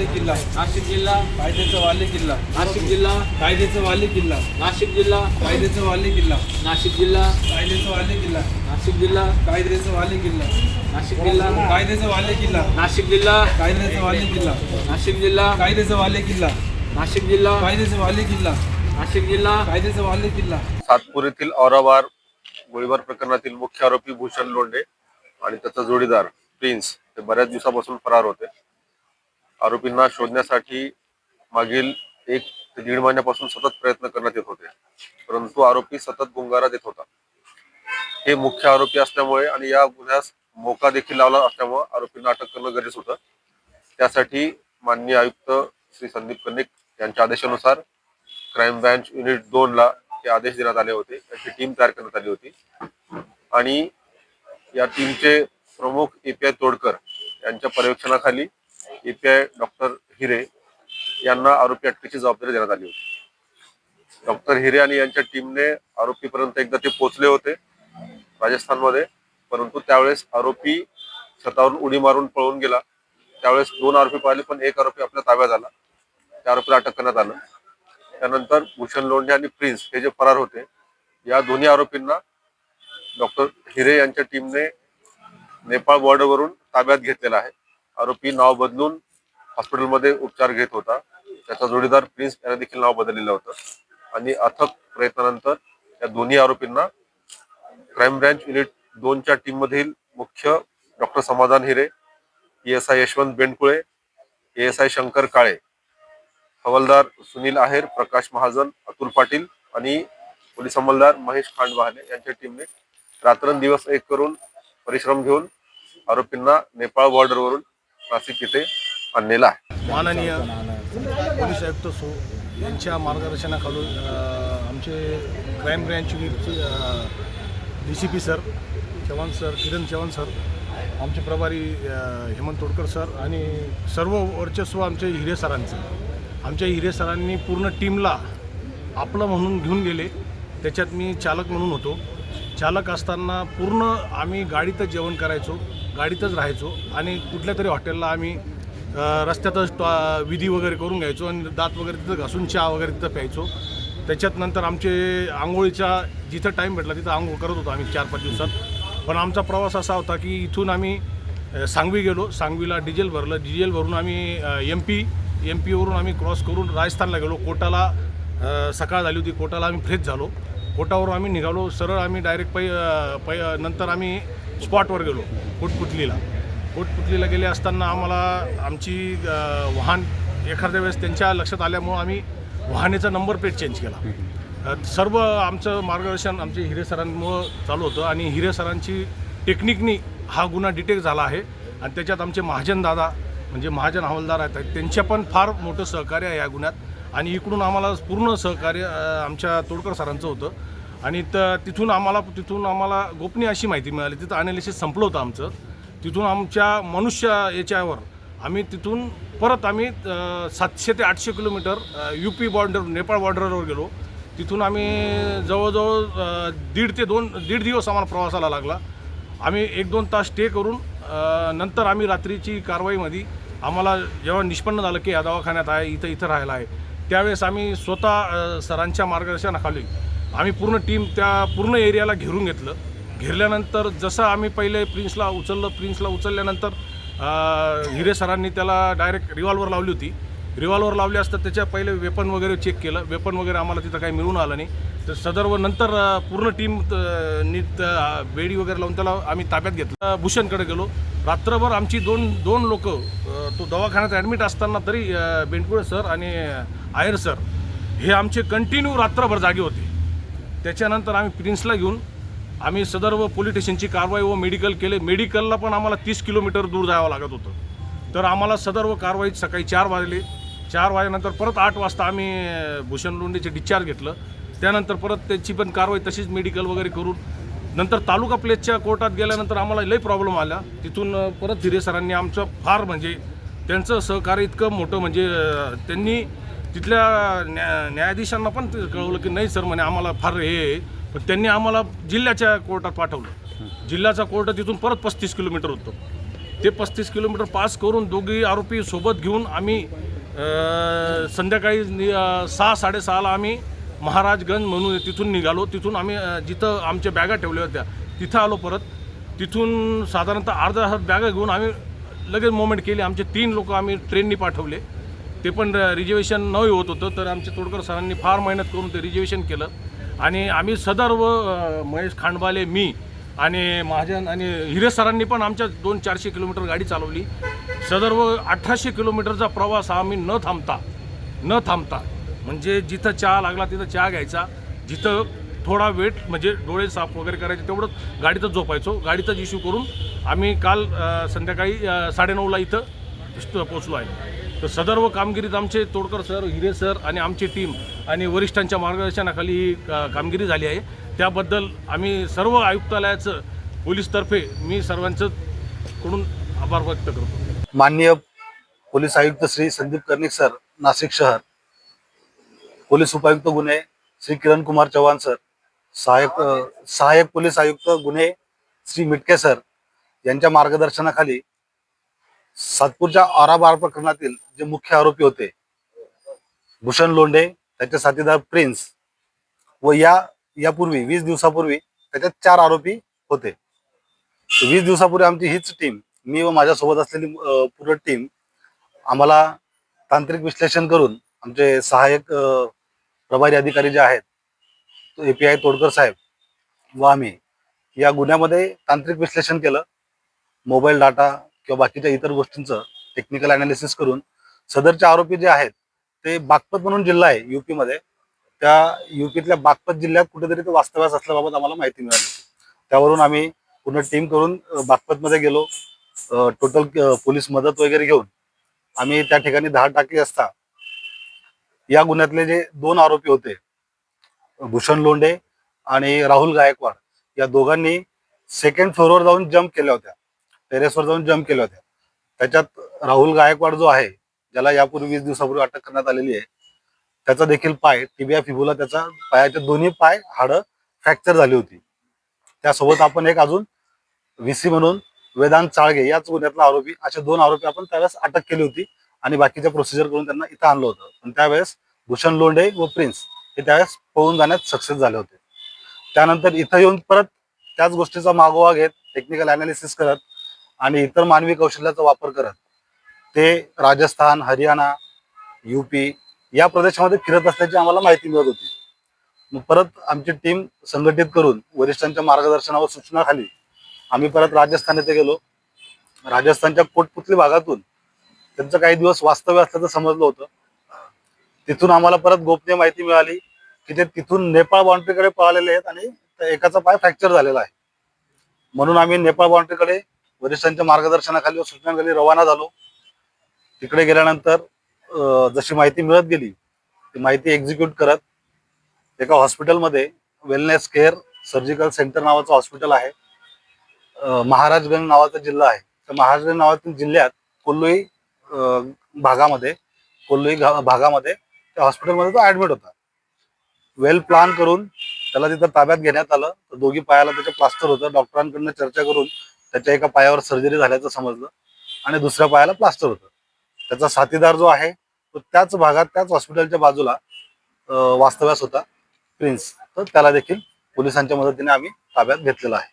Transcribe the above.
वाले किल्ला नाशिक जिल्हा कायद्याचा वाले किल्ला नाशिक जिल्हा कायद्याचा वाले किल्ला नाशिक जिल्हा कायद्याचा वाले किल्ला नाशिक जिल्हा कायद्याचा वाले किल्ला नाशिक जिल्हा कायद्याचा वाले किल्ला नाशिक जिल्हा कायद्याचा वाले किल्ला नाशिक जिल्हा कायद्याचा वाले किल्ला नाशिक जिल्हा कायद्याचा वाले किल्ला नाशिक जिल्हा कायद्याचा वाले किल्ला नाशिक जिल्हा कायद्याचा वाले किल्ला सातपूर येथील औराबार गोळीबार प्रकरणातील मुख्य आरोपी भूषण लोंढे आणि त्याचा जोडीदार प्रिन्स हे बऱ्याच दिवसापासून फरार होते आरोपींना शोधण्यासाठी मागील एक ते दीड महिन्यापासून सतत प्रयत्न करण्यात येत होते. परंतु आरोपी सतत गुंगारा देत होता. हे मुख्य आरोपी असल्यामुळे आणि या गुन्ह्यास मोका देखील लावला असल्यामुळे आरोपींना अटक करणं गरजेचं होतं. त्यासाठी माननीय आयुक्त श्री संदीप कनिक यांच्या आदेशानुसार क्राईम ब्रँच युनिट दोन ला हे आदेश देण्यात आले होते. त्याची टीम तयार करण्यात आली होती. आणि या टीमचे प्रमुख ए पी आय तोडकर यांच्या पर्यवेक्षणाखाली एपीआय डॉक्टर हिरे यांना आरोपी अटकेची जबाबदारी देण्यात आली होती. डॉक्टर हिरे आणि यांच्या टीमने आरोपीपर्यंत एकदा ते पोहोचले होते राजस्थानमध्ये परंतु त्यावेळेस आरोपी छतावरून उडी मारून पळून गेला. त्यावेळेस दोन आरोपी पाहिले पण एक आरोपी आपल्या ताब्यात आला. त्या आरोपीला अटक करण्यात आलं. त्यानंतर भूषण लोंढे आणि प्रिन्स हे जे फरार होते या दोन्ही आरोपींना डॉक्टर हिरे यांच्या टीमने नेपाळ बॉर्डरवरून ताब्यात घेतलेला आहे. आरोपी नाव बदलून हॉस्पिटलमध्ये उपचार घेत होता. त्याचा जोडीदार प्रिन्स याने देखील नाव बदललेलं होतं. आणि अथक प्रयत्नानंतर या दोन्ही आरोपींना क्राईम ब्रँच युनिट दोनच्या टीम मधील मुख्य doctor Samadhan Hire S I Yashwant Bendkule S I Shankar Kale हवालदार सुनील आहेर प्रकाश महाजन अतुल पाटील आणि पोलीस अंमलदार महेश खांडवाहने यांच्या टीमने रात्रंदिवस एक करून परिश्रम घेऊन आरोपींना नेपाळ बॉर्डरवरून नाशिक इथे आणलेला आहे. माननीय पोलीस आयुक्त सो यांच्या मार्गदर्शनाखालून आमचे क्राईम ब्रँच युनिटचे D C P sir Chavan sir Kiran Chavan sir आमचे प्रभारी हेमंत तोडकर सर आणि सर्व वर्चस्व आमचे हिरे सरांचं. आमच्या हिरे सरांनी पूर्ण टीमला आपलं म्हणून घेऊन गेले. त्याच्यात मी चालक म्हणून होतो. चालक असताना पूर्ण आम्ही गाडीतच जेवण करायचो गाडीतच राहायचो आणि कुठल्या तरी हॉटेलला आम्ही रस्त्यातच टॉ- विधी वगैरे करून घ्यायचो आणि दात वगैरे तिथं घासून चहा वगैरे तिथं प्यायचो. त्याच्यात नंतर आमचे आंघोळीचा जिथं टाईम भेटला तिथं आंघोळ करत होतो आम्ही चार पाच दिवसात. पण आमचा प्रवास असा होता की इथून आम्ही सांगवी गेलो. सांगवीला डिझेल भरलं. डिझेल भरून आम्ही एम पी एम पीवरून आम्ही क्रॉस करून राजस्थानला गेलो. कोटाला सकाळ झाली होती. कोटाला आम्ही फ्रेश झालो. कोटावरून आम्ही निघालो सरळ आम्ही डायरेक्ट पै पै नंतर आम्ही स्पॉटवर गेलो कोटपुतलीला कोटपुतलीला गेले असताना आम्हाला आमची वाहन एखाद्या वेळेस त्यांच्या लक्षात आल्यामुळं आम्ही वाहनेचा नंबर प्लेट चेंज केला. सर्व आमचं मार्गदर्शन आमचे हिरे सरांमुळं चालू होतं आणि हिरे सरांची टेक्निकनी हा गुन्हा डिटेक्ट झाला आहे. आणि त्याच्यात आमचे महाजन दादा म्हणजे महाजन हवालदार आहेत त्यांच्या पण फार मोठं सहकार्य आहे या गुन्ह्यात. आणि इकडून आम्हाला पूर्ण सहकार्य आमच्या तोडकर सरांचं होतं. आणि त तिथून आम्हाला तिथून आम्हाला गोपनीय अशी माहिती मिळाली. तिथं अनालिसिस संपलं होतं आमचं. तिथून आमच्या मनुष्य याच्यावर आम्ही तिथून परत आम्ही सातशे ते आठशे kilometre U P border Nepal बॉर्डरवर गेलो. तिथून आम्ही जवळजवळ दीड ते दोन दीड दिवस आम्हाला प्रवासाला लागला. आम्ही एक दोन तास स्टे करून नंतर आम्ही रात्रीची कारवाईमध्ये आम्हाला जेव्हा निष्पन्न झालं की या दवाखान्यात आहे इथं इथं राहायला आहे त्यावेळेस आम्ही स्वतः सरांच्या मार्गदर्शनाखाली आम्ही पूर्ण टीम त्या पूर्ण एरियाला घेरून घेतलं. घेरल्यानंतर जसं आम्ही पहिले प्रिन्सला उचललं प्रिन्सला उचलल्यानंतर हिरे सरांनी त्याला डायरेक्ट रिव्हॉल्वर लावली होती. रिव्हॉल्वर लावली असतं त्याच्या पहिले वेपन वगैरे चेक केलं. वेपन वगैरे आम्हाला तिथं काही मिळून आलं नाही. तर सदर्व नंतर पूर्ण टीम नीट बेडी वगैरे लावून त्याला आम्ही ताब्यात घेतलं. भूषणकडे गेलो. रात्रभर आमची दोन दोन लोक तो दवाखान्यात ॲडमिट असताना तरी बेंडकुळे सर आणि आयर सर हे आमचे कंटिन्यू रात्रभर जागे होते. त्याच्यानंतर आम्ही प्रिन्सला घेऊन आम्ही सदर्व पोलीस स्टेशनची कारवाई व मेडिकल केले. मेडिकलला पण आम्हाला तीस किलोमीटर दूर जावं लागत होतं. तर आम्हाला सदर्व कारवाईत सकाळी चार वाजले. चार वाजल्यानंतर परत आठ वाजता आम्ही भूषण लोंडेचे डिस्चार्ज घेतलं. त्यानंतर परत त्याची पण कारवाई तशीच मेडिकल वगैरे करून नंतर तालुका प्लेसच्या कोर्टात गेल्यानंतर आम्हाला लई प्रॉब्लेम आला. तिथून परत हिरे सरांनी आमचं फार म्हणजे त्यांचं सहकार्य इतकं मोठं म्हणजे त्यांनी तिथल्या न्या न्यायाधीशांना पण ते कळवलं की नाही सर म्हणे आम्हाला फार हे आहे. पण त्यांनी आम्हाला जिल्ह्याच्या कोर्टात पाठवलं. जिल्ह्याचा कोर्ट तिथून परत पस्तीस किलोमीटर होतं. ते पस्तीस किलोमीटर पास करून दोघी आरोपी सोबत घेऊन आम्ही संध्याकाळी सहा साडेसहाला आम्ही महाराजगंज म्हणून तिथून निघालो. तिथून आम्ही जिथं आमच्या बॅगा ठेवल्या होत्या तिथं आलो परत. तिथून साधारणतः अर्धा तास बॅगा घेऊन आम्ही लगेच मोमेंट केली. आमचे तीन लोक आम्ही ट्रेननी पाठवले. ते पण रिजर्वेशन न होत होतं तर आमचे तोडकर सरांनी फार मेहनत करून ते रिझर्वेशन केलं. आणि आम्ही सदर्व महेश खांडबाले मी आणि महाजन आणि हिरे सरांनी पण आमच्या दोन चारशे किलोमीटर गाडी चालवली. सदर्व अठराशे किलोमीटरचा प्रवास हा आम्ही न थांबता न थांबता म्हणजे जिथं चहा लागला तिथं चहा घ्यायचा. जिथं थोडा वेट म्हणजे डोळे साफ वगैरे करायचे तेवढंच गाडीतच झोपायचो. गाडीतच इश्यू करून आम्ही काल संध्याकाळी साडेनऊला इथं पोचलो आहे. तर सदर्व कामगिरीत आमचे तोडकर सर हिरे सर आणि आमची टीम आणि वरिष्ठांच्या मार्गदर्शनाखाली ही का- कामगिरी झाली आहे. त्याबद्दल आम्ही सर्व आयुक्तालयाचं पोलीसतर्फे मी सर्वांचं कडून आभार व्यक्त करतो. माननीय पोलीस आयुक्त श्री संदीप कर्णिक सर नाशिक शहर. पोलीस उपायुक्त गुन्हे श्री किरण कुमार चव्हाण सर सहाय्यक सहायक सहाय्यक पोलीस आयुक्त गुन्हे श्री मिटके सर यांच्या मार्गदर्शनाखाली सातपूरच्या आराबार प्रकरणातील जे मुख्य आरोपी होते भूषण लोंढे त्याचे साथीदार प्रिन्स व या यापूर्वी वीस दिवसापूर्वी त्याच्यात चार आरोपी होते. वीस दिवसापूर्वी आमची हीच टीम मी व माझ्यासोबत असलेली पूर्ण टीम आम्हाला तांत्रिक विश्लेषण करून आमचे सहाय्यक प्रभारी अधिकारी जे आहेत ए पी आय तोडकर साहेब व आम्ही या गुन्ह्यामध्ये तांत्रिक विश्लेषण केलं. मोबाईल डाटा किंवा बाकीच्या इतर गोष्टींचं टेक्निकल अनालिसिस करून सदरचे आरोपी जे आहेत ते बागपत म्हणून जिल्हा आहे युपीमध्ये त्या युपीतल्या बागपत जिल्ह्यात कुठेतरी ते वास्तव्यास असल्याबाबत आम्हाला माहिती मिळाली. त्यावरून आम्ही पूर्ण टीम करून बागपतमध्ये गेलो. टोटल पोलीस मदत वगैरे घेऊन आम्ही त्या ठिकाणी धाड टाकली असता या गुन्ह्यातले जे दोन आरोपी होते भूषण लोंढे आणि राहुल गायकवाड या दोघांनी सेकंड फ्लोअरवर जाऊन जम्प केल्या होत्या. टेरेसवर जाऊन जम्प केल्या होत्या. त्याच्यात राहुल गायकवाड जो आहे ज्याला यापूर्वी वीस दिवसापूर्वी अटक करण्यात आलेली आहे त्याचा देखील पाय टिबिया फिबुला त्याचा पायाचे दोन्ही पाय हाडं फ्रॅक्चर झाली होती. त्यासोबत आपण एक अजून व्हीसी म्हणून वेदांत चाळगे याच गुन्ह्यातला आरोपी असे दोन आरोपी आपण त्यावेळेस अटक केली होती. आणि बाकीच्या प्रोसिजर करून त्यांना इथं आणलं होतं. पण त्यावेळेस भूषण लोंढे व प्रिन्स हे त्यावेळेस पळून जाण्यात सक्सेस झाले होते. त्यानंतर इथं येऊन परत त्याच गोष्टीचा मागोवा घेत टेक्निकल अनालिसिस करत आणि इतर मानवी कौशल्याचा वापर करत ते राजस्थान हरियाणा युपी या प्रदेशामध्ये फिरत असल्याची आम्हाला माहिती मिळत होती. मग परत आमची टीम संघटित करून वरिष्ठांच्या मार्गदर्शनावर सूचनाखाली आम्ही परत राजस्थान येथे गेलो. राजस्थानच्या कोटपुतली भागातून त्यांचं काही दिवस वास्तव्य असल्याचं समजलं होतं. तिथून आम्हाला परत गोपनीय माहिती मिळाली की ते तिथून नेपाळ बाउंड्रीकडे पळालेले आहेत आणि एकाचा पाय फ्रॅक्चर झालेला आहे. म्हणून आम्ही नेपाळ बाउंड्रीकडे वरिष्ठांच्या मार्गदर्शनाखाली व सूचनांखाली रवाना झालो. तिकडे गेल्यानंतर जशी माहिती मिळत गेली ती माहिती एक्झिक्यूट करत एका हॉस्पिटलमध्ये वेलनेस केअर सर्जिकल सेंटर नावाचं हॉस्पिटल आहे. महाराजगंज नावाचा जिल्हा आहे. त्या महाराजगंज नावातील जिल्ह्यात कोल्लोई भागामध्ये कोल्ही भागामध्ये त्या हॉस्पिटलमध्ये तो ऍडमिट होता. वेल प्लान करून त्याला तिथं ताब्यात घेण्यात आलं. तर दोघी पायाला त्याचं प्लास्टर होतं. डॉक्टरांकडनं चर्चा करून त्याच्या एका पायावर सर्जरी झाल्याचं समजलं. आणि दुसऱ्या पायाला प्लास्टर होतं. त्याचा साथीदार जो आहे तो त्याच भागात त्याच हॉस्पिटलच्या बाजूला वास्तव्यास होता. प्रिन्स तर त्याला देखील पोलिसांच्या मदतीने आम्ही ताब्यात घेतलेला आहे.